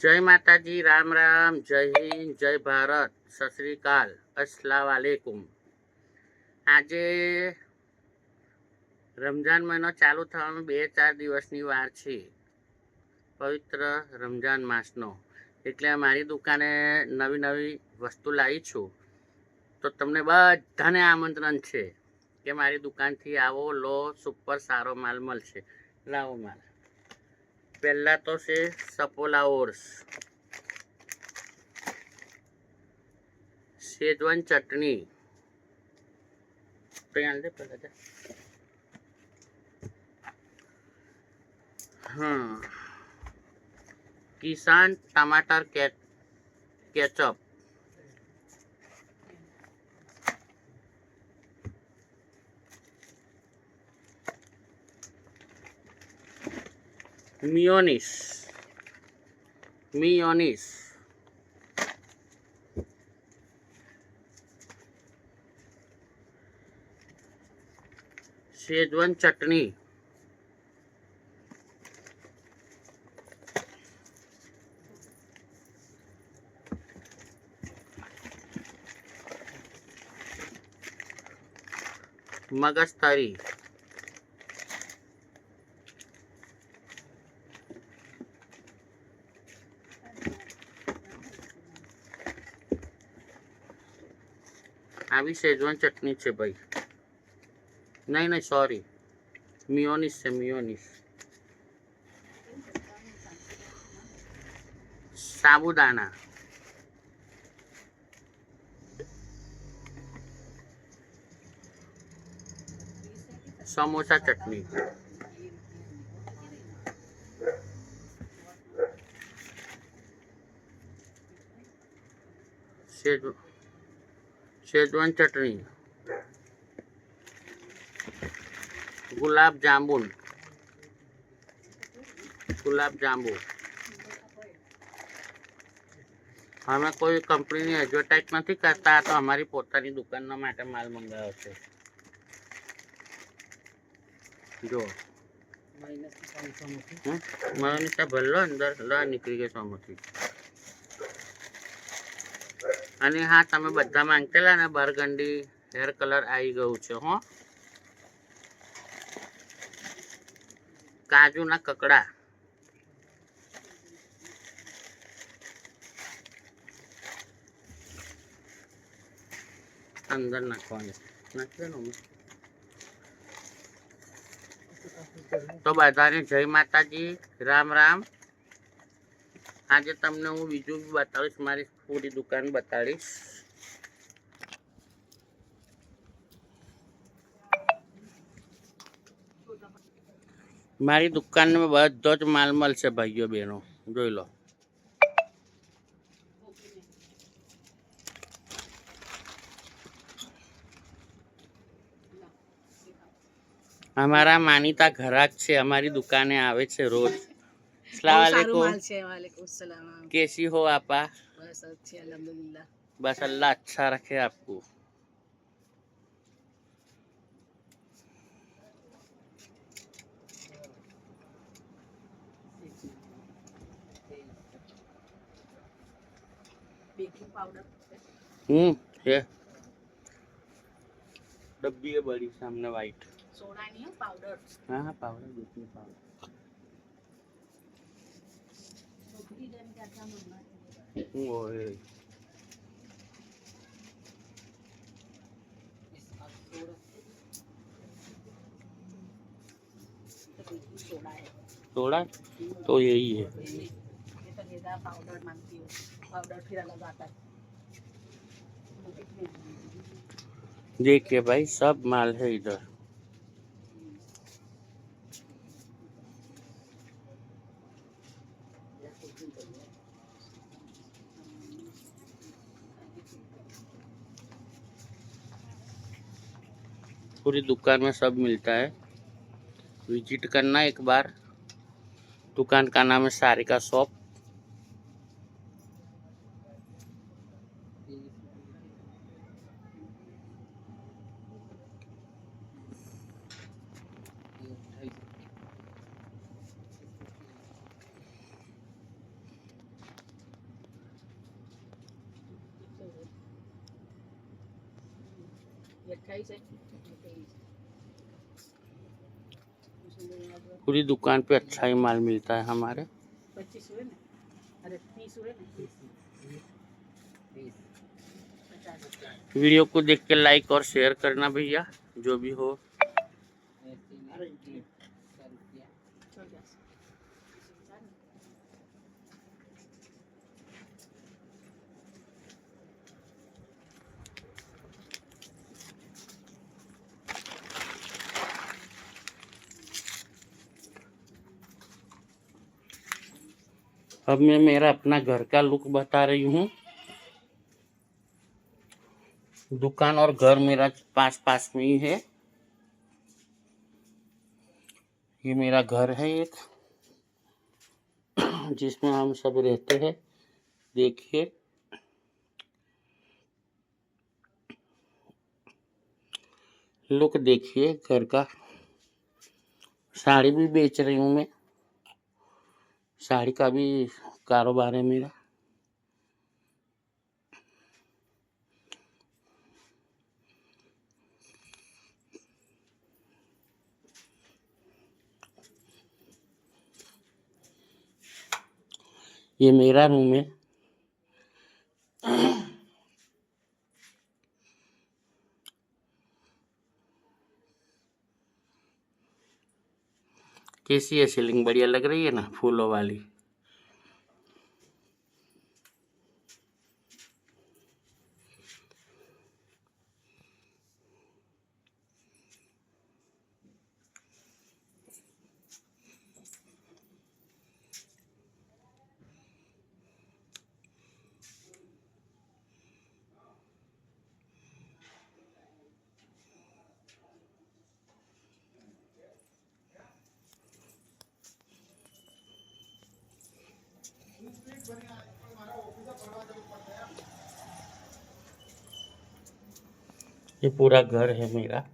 જય માતાજી, રામ રામ, જય હિન્દ, જય ભારત, સત શ્રી અકાલ વાલેકુમ આજે રમજાન મહિનો ચાલુ થવાનો બે ચાર દિવસની વાર છે. પવિત્ર રમજાન માસનો. એટલે મારી દુકાને નવી નવી વસ્તુ લાવી છું. તો તમને બધાને આમંત્રણ છે કે મારી દુકાનથી આવો, લો, સુપર સારો માલ મળશે. લાવો માલ. પહેલાં તો છે સપોલા ઓર્સ શેજવાન ચટણી તો અહીંયા દે પહેલાં જા. मियोनिस मियोनिस शेजवन चटनी मगस्तारी આવી શેજવાન ચટણી છે ભાઈ નહીં નહીં સોરી મિયોનિસ છે મિયોનિસ સાબુદાણા સમોસા ચટણી શેજ- schezwan chutney. ગુલાબ જાંબુ ગુલાબ જાંબુ. અમે કોઈ કંપનીની એડવર્ટાઇઝ નથી કરતા તો અમારી પોતાની દુકાનના માટે માલ મંગાવ્યો છે. જો. તો ભરલો અંદર લ નીકળી ગયો સોમાંથી. અને હા, તમે બધા માંગતેલા ને બરગંડી હેર કલર આવી ગયું છે, હો. કાજુના કકડા. અંદર નાખવાનું. ને. તો બધાને જય માતાજી. રામ રામ. આજે તમને હું બીજું બી બતાવીશ, મારી પૂરી દુકાન બતાડીશ મારી દુકાનમાં બધો જ માલ મળશે, ભાઈઓ બહેનો. જોઈ લો. અમારા માનીતા ઘરાક છે, અમારી દુકાને આવે છે રોજ. कैसी हो आपा? बस अच्छी बस अल्लाह अच्छा रखे आपको। हम्म ये। डब्बी है बड़ी सामने वाइट। सोडा नहीं है पाउडर। हाँ हाँ पाउडर बेकिंग पाउडर। थोड़ा तो यही है। देखिए भाई सब माल है इधर। पूरी दुकान में सब मिलता है। विज़िट करना एक बार। दुकान का नाम है सारिका शॉप ये अट्ठाईस है ये तेईस उसमें आज पूरी दुकान पे अच्छा ही माल मिलता है हमारे। पच्चीस हुए ना अरे तीस हुए ना वीडियो को देख के लाइक और शेयर करना भैया, जो भी हो। अब मैं मेरा अपना घर का लुक बता रही हूँ। दुकान और घर मेरा पास पास में ही है। ये मेरा घर है एक, जिसमें हम सब रहते हैं। देखिए। लुक देखिए, घर का। साड़ी भी बेच रही हूँ मैं। साड़ी का भी कारोबार है मेरा। ये मेरा रूम है। कैसी है सीलिंग? बढ़िया लग रही है ना फूलों वाली? ये पूरा घर है मेरा।